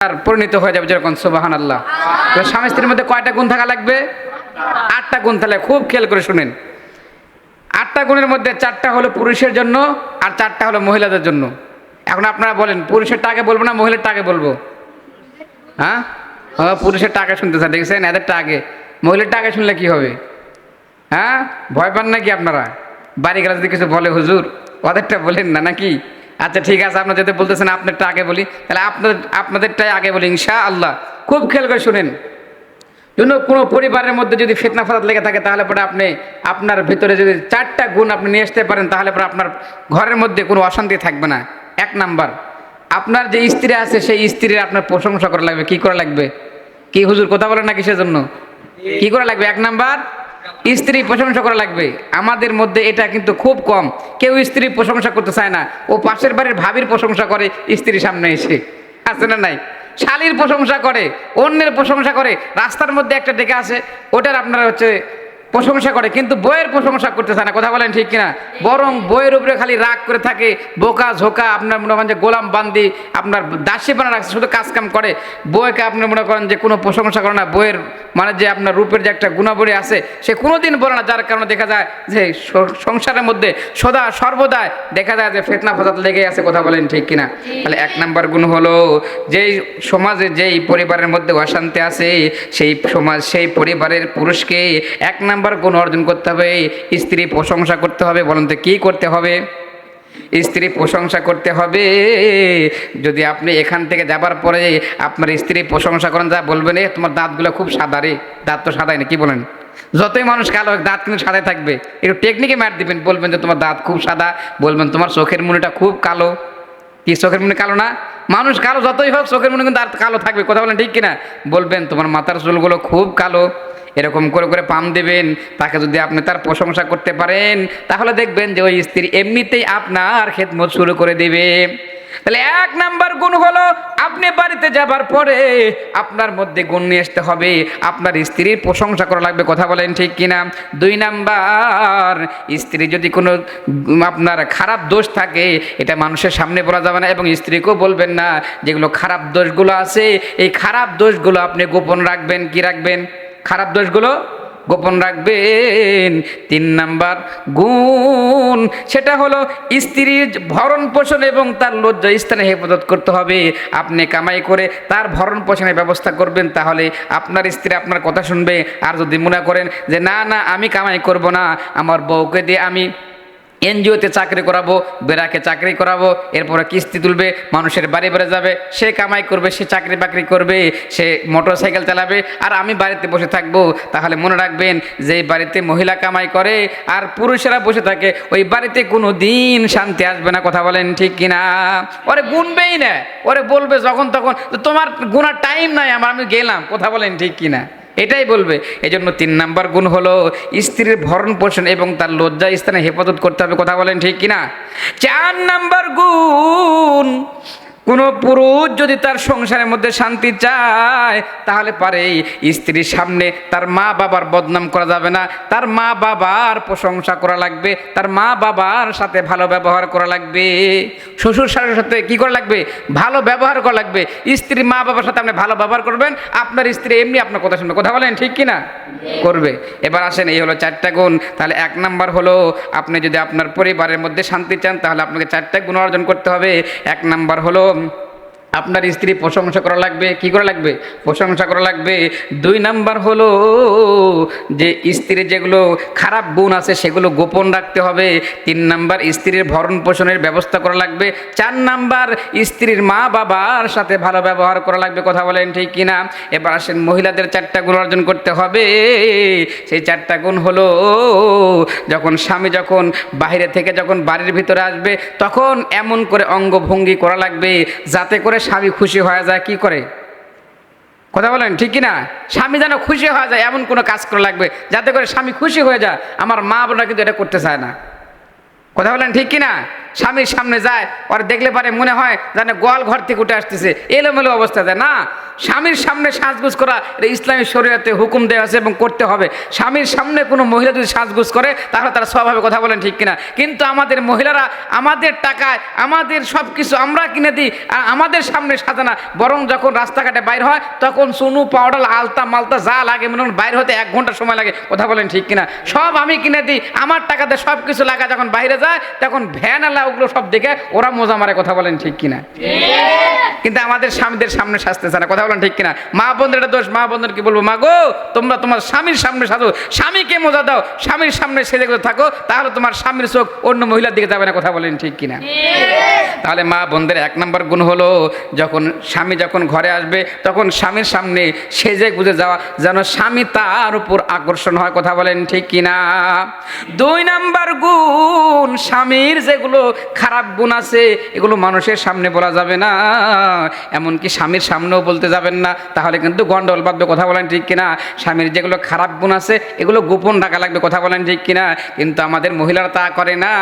আর পরিণত হয়ে যাবে যেরকম সুবাহান আল্লাহ। স্বামী স্ত্রীর মধ্যে কয়টা গুণ থাকা লাগবে? আটটা গুণ তাহলে খুব খেয়াল করে শুনেন। আটটা গুণের মধ্যে চারটা হলো পুরুষের জন্য আর চারটা হলো মহিলাদের জন্য। এখন আপনারা বলেন পুরুষেরটা আগে বলব না মহিলারটা আগে বলব? হ্যাঁ? পুরুষের টাকা শুনতে স্যার দেখছেন? এদেরটা আগে। মহিলারটা আগে শুনলে কি হবে? হ্যাঁ? ভয় পান নাকি আপনারা? বাড়ি গেলে যদি কিছু বলে হুজুর ওদেরটা বলেন না নাকি? আচ্ছা ঠিক আছে আপনার যদি বলতেছেন আপনারটা আগে বলি, তাহলে আপনাদের, আপনাদেরটাই আগে বলি ইনশা আল্লাহ খুব খেয়াল করে শুনেন। জন্য কোনো পরিবারের মধ্যে যদি ফিতনা ফাসাদ লেগে থাকে, তাহলে পরে আপনি আপনার ভিতরে যদি চারটা গুণ আপনি নিয়ে আসতে পারেন, তাহলে পরে আপনার ঘরের মধ্যে কোনো অশান্তি থাকবে না। এক নাম্বার, আপনার যে স্ত্রী আছে, সেই স্ত্রীর আপনার প্রশংসা করা লাগবে। কি করা লাগবে? কি হুজুর কথা বলেন না কিসের জন্য কি করা লাগবে? এক নাম্বার স্ত্রী প্রশংসা করা লাগবে। আমাদের মধ্যে এটা কিন্তু খুব কম। কেউ স্ত্রী প্রশংসা করতে চায় না। ও পাশের বাড়ির ভাবির প্রশংসা করে স্ত্রীর সামনে এসে। আছে না নাই? শালির প্রশংসা করে, অন্যের প্রশংসা করে, রাস্তার মধ্যে একটা ডেকে আসে, ওটার আপনার হচ্ছে প্রশংসা করে কিন্তু বইয়ের প্রশংসা করতে চায় না। কথা বলেন ঠিক কিনা? বরং বইয়ের উপরে খালি রাগ করে থাকে বোকা ঝোকা আপনার মনে করেন যে গোলাম বান্দি আপনার দাসী বানা রাখছে শুধু কাজ কাম করে। বইকে আপনি মনে করেন যে কোনো প্রশংসা করে না বইয়ের মানে যে আপনার রূপের যে একটা গুণাবলী আছে সে কোনোদিন বলে না যার কারণে দেখা যায় যে সংসারের মধ্যে সদা সর্বদাই দেখা যায় যে ফেতনা ফসাদ লেগে আছে কথা বলেন ঠিক কিনা? তাহলে এক নাম্বার গুণ হলো যেই সমাজে যেই পরিবারের মধ্যে অশান্তি আছে সেই সমাজ সেই পরিবারের পুরুষকে এক নাম্বার গুণ অর্জন করতে হবে, স্ত্রী প্রশংসা করতে হবে, বলেন তো কী করতে হবে? স্ত্রী প্রশংসা করতে হবে। যদি আপনি এখান থেকে যাবার পরে আপনার স্ত্রী প্রশংসা করেন, যা বলবেন, এ, তোমার দাঁতগুলো খুব সাদা রে, দাঁত তো সাদাই না, কি বলেন? যতই মানুষ কালো দাঁত কিন্তু সাদাই থাকবে। একটু টেকনিকে ম্যাট দিবেন, বলবেন যে তোমার দাঁত খুব সাদা, বলবেন তোমার চোখের মুনিটা খুব কালো। কি চোখের মুনি কালো না? মানুষ কালো যতই হোক, চোখের মুনি কিন্তু আর কালো থাকবে, কথা বলেন ঠিক কিনা? বলবেন তোমার মাথার চুলগুলো খুব কালো। এরকম করে করে পাম দেবেন, তাকে যদি আপনি তার প্রশংসা করতে পারেন, তাহলে দেখবেন যে ওই স্ত্রী এমনিতেই আপনার খেদমত শুরু করে দেবে। তাহলে এক নাম্বার গুণ হলো, আপনি বাড়িতে যাবার পরে আপনার মধ্যে গুণ নিয়ে আসতে হবে। আপনার স্ত্রীর প্রশংসা করা লাগবে, কথা বলেন ঠিক কিনা? দুই নাম্বার, স্ত্রী যদি কোনো আপনার খারাপ দোষ থাকে, এটা মানুষের সামনে বলা যাবে না এবং স্ত্রীকেও বলবেন না, যেগুলো খারাপ দোষগুলো আছে, এই খারাপ দোষগুলো আপনি গোপন রাখবেন, কি রাখবেন? খারাপ দোষগুলো গোপন রাখবেন। তিন নাম্বার গুণ, সেটা হলো স্ত্রীর ভরণ পোষণ এবং তার লজ্জা স্থানে হেফাজত করতে হবে। আপনি কামাই করে তার ভরণ পোষণের ব্যবস্থা করবেন, তাহলে আপনার স্ত্রী আপনার কথা শুনবে। আর যদি মনে করেন যে, না না, আমি কামাই করব না, আমার বউকে দিয়ে আমি এনজিওতে চাকরি করাবো, বেড়াকে চাকরি করাবো, এরপরে কিস্তি তুলবে, মানুষের বাড়ি বাড়ি যাবে, সে কামাই করবে, সে চাকরি বাকরি করবে, সে মোটর সাইকেল চালাবে, আর আমি বাড়িতে বসে থাকব। তাহলে মনে রাখবেন যে বাড়িতে মহিলা কামাই করে আর পুরুষেরা বসে থাকে, ওই বাড়িতে কোনো দিন শান্তি আসবে না, কথা বলেন ঠিক কিনা? ওরে গুনবেই না, ওরে বলবে যখন তখন, তোমার গুনার টাইম নাই, আমার আমি গেলাম কথা বলেন ঠিক কিনা? এটাই বলবে। এই জন্য তিন নাম্বার গুণ হলো স্ত্রীর ভরণ পোষণ এবং তার লজ্জা স্থানে হেফাজত করতে হবে, কথা বলেন ঠিক কিনা? চার নাম্বার গুণ কোনো পুরুষ যদি তার সংসারের মধ্যে শান্তি চায়, তাহলে পারে স্ত্রীর সামনে তার মা বাবার বদনাম করা যাবে না। তার মা বাবার প্রশংসা করা লাগবে, তার মা বাবার সাথে ভালো ব্যবহার করা লাগবে। শ্বশুর শাশুর সাথে কি করা লাগবে? ভালো ব্যবহার করা লাগবে। স্ত্রী মা বাবার সাথে আপনি ভালো ব্যবহার করবেন, আপনার স্ত্রী এমনি আপনার কথা শুনবে। কথা বলেন, ঠিক কি না করবে। এবার আসেন, এই হলো চারটা গুণ। তাহলে এক নাম্বার হলো, আপনি যদি আপনার পরিবারের মধ্যে শান্তি চান, তাহলে আপনাকে চারটা গুণ অর্জন করতে হবে। এক নাম্বার হলো um, আপনার স্ত্রী প্রশংসা করা লাগবে, কি করা লাগবে? প্রশংসা করা লাগবে। দুই নাম্বার হলো যে স্ত্রীর যেগুলো খারাপ গুণ আছে সেগুলো গোপন রাখতে হবে। তিন নাম্বার, স্ত্রীর ভরণ পোষণের ব্যবস্থা করা লাগবে। চার নাম্বার, স্ত্রীর মা বাবার সাথে ভালো ব্যবহার করা লাগবে, কথা বলেন ঠিক কিনা? এবার আসেন, মহিলাদের চারটা গুণ অর্জন করতে হবে। সেই চারটা গুণ হলো, যখন স্বামী যখন বাইরে থেকে যখন বাড়ির ভিতরে আসবে, তখন এমন করে অঙ্গভঙ্গি করা লাগবে, যাতে করে স্বামী খুশি হয়ে যায়, কি করে? কথা বলেন, ঠিক কিনা? স্বামী যেন খুশি হয়ে যায়, এমন কোনো কাজ করা লাগবে, যাতে করে স্বামী খুশি হয়ে যায়। আমার মা বোনরা কিন্তু এটা করতে চায় না। কথা বলেন, ঠিক কিনা? স্বামীর সামনে যায়, ওর দেখলে পারে মনে হয় যেন গোয়াল ঘর থেকে উঠে আসতেছে। এলোমেলো অবস্থা যায় না স্বামীর সামনে সাজগুজ করা এটা ইসলামী শরীয়তে হুকুম দেওয়া আছে এবং করতে হবে। স্বামীর সামনে কোনো মহিলা যদি সাজগুজ করে তাহলে তারা স্বভাবে কথা বলেন ঠিক কিনা। কিন্তু আমাদের মহিলারা আমাদের টাকায় আমাদের সব কিছু আমরা কিনে দিই আর আমাদের সামনে সাজে না। বরং যখন রাস্তাঘাটে বাইর হয় তখন সুনু পাউডার আলতা মালতা যা লাগে মনে হয় বাইর হতে এক ঘণ্টা সময় লাগে কথা বলেন ঠিক কিনা। সব আমি কিনে দিই আমার টাকাতে সব কিছু লাগা যখন বাইরে যায় তখন ভ্যান আলা ওগুলো সব দেখে ওরা মজা মারে কথা বলেন ঠিক কিনা। কিন্তু আমাদের স্বামীদের সামনে সাজতেছে না কথা বলেন ঠিক কিনা? মা বোনদের এটা দোষ, মা বোনদের কি বলব? মা গো তোমরা তোমার স্বামীর সামনে সাজো স্বামীকে মজা দাও, স্বামীর সামনে সেজে থাকো, তাহলে তোমার স্বামীর চোখ অন্য মহিলার দিকে যাবে না কথা বলেন ঠিক কিনা? তাহলে মা বোনদের এক নম্বর গুণ হলো, যখন স্বামী যখন ঘরে আসবে, তখন স্বামীর সামনে সেজে গুজে যাওয়া, যেন স্বামী তার উপর আকর্ষণ হয় কথা বলেন ঠিক কিনা? দুই নাম্বার গুণ, স্বামীর যেগুলো খারাপ গুণ আছে, এগুলো মানুষের সামনে বলা যাবে না। এমনকি স্বামীর সামনেও বলতে যাবেন না, তাহলে কিন্তু গন্ডল বাঁধবে, কথা বলেন ঠিক কিনা। স্বামীর যেগুলো খারাপ গুণ আছে, এগুলো গোপন রাখা লাগবে, কথা বলেন ঠিক কিনা। কিন্তু আমাদের মহিলারা তা করে না।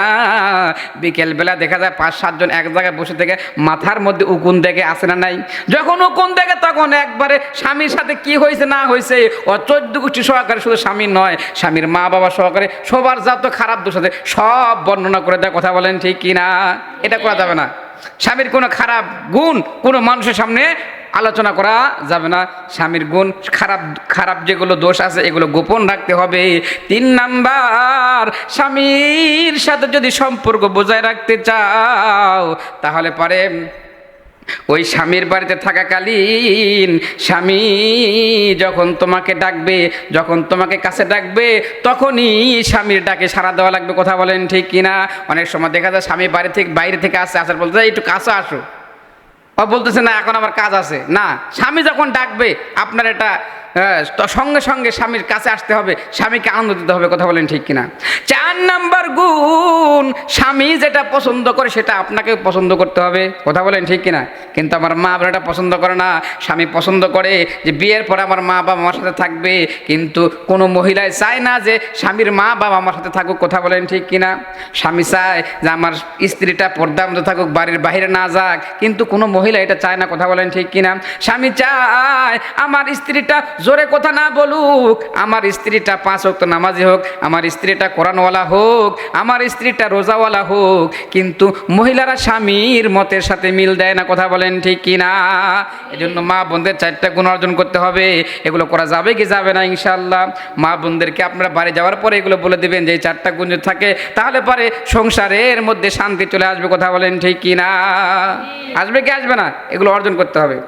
বিকেলবেলা দেখা যায় পাঁচ, সাতজন এক জায়গায় বসে থেকে মাথার মধ্যে উকুন দেখে আসে না নাই। যখন উকুন দেখে তখন একবারে স্বামীর সাথে কি হয়েছে, না হয়েছে ও চোদ্দ গোষ্ঠী সহকারে শুধু স্বামী নয়, স্বামীর মা বাবা সহকারে সবার যত খারাপ দোষ আছে, সব বর্ণনা করে দেয়, কথা বলেন ঠিক কিনা। এটা করা যাবে না। স্বামীর কোনো খারাপ গুণ কোনো মানুষের সামনে আলোচনা করা যাবে না। স্বামীর গুণ, খারাপ খারাপ যেগুলো দোষ আছে, এগুলো গোপন রাখতে হবে। তিন নাম্বার, স্বামীর সাথে যদি সম্পর্ক বজায় রাখতে চাও, তাহলে পরে ওই স্বামীর বাড়িতে থাকাকালীন স্বামী যখন তোমাকে ডাকবে, যখন তোমাকে কাছে ডাকবে, তখনই স্বামীর ডাকে সাড়া দেওয়া লাগবে। কথা বলেন ঠিক কিনা? অনেক সময় দেখা যায় স্বামী বাড়ি থেকে, বাইরে থেকে আসে, আসার বলতে একটু কাছে আসো। ও বলতেছে না এখন আমার কাজ আছে। না স্বামী যখন ডাকবে আপনার এটা সঙ্গে সঙ্গে স্বামীর কাছে আসতে হবে, স্বামীকে আনন্দ দিতে হবে, কথা বলেন ঠিক কিনা। চার নাম্বার গুণ, স্বামী যেটা পছন্দ করে সেটা আপনাকে পছন্দ করতে হবে, কথা বলেন ঠিক কিনা। কিন্তু আমার মা বাবা এটা পছন্দ করে না, স্বামী পছন্দ করে যে বিয়ের পরে আমার মা বাবা আমার সাথে থাকবে, কিন্তু কোনো মহিলায় চায় না যে স্বামীর মা বাবা আমার সাথে থাকুক, কথা বলেন ঠিক কিনা। স্বামী চায় যে আমার স্ত্রীটা পর্দার মধ্যে থাকুক, বাড়ির বাইরে না যাক, কিন্তু কোনো মহিলা এটা চায় না, কথা বলেন ঠিক কিনা। স্বামী চায়, আমার স্ত্রীটা জোরে কথা না বলুক, আমার স্ত্রীটা পাঁচ অক্ত নামাজি হোক, আমার স্ত্রীটা কোরআনওয়ালা হোক, আমার স্ত্রীটা রোজাওয়ালা হোক, কিন্তু মহিলারা স্বামীর মতের সাথে মিল দেয় না, কথা বলেন ঠিক কি না এজন্য মা বোনদের চারটা গুণ অর্জন করতে হবে, এগুলো করা যাবে কি যাবে না ইনশাল্লাহ মা বোনদেরকে আপনারা বাড়ি যাওয়ার পরে এগুলো বলে দেবেন, যে এই চারটা গুণ যদি থাকে, তাহলে পরে সংসারের মধ্যে শান্তি চলে আসবে, কথা বলেন ঠিক কি না আসবে কি আসবে না? এগুলো অর্জন করতে হবে।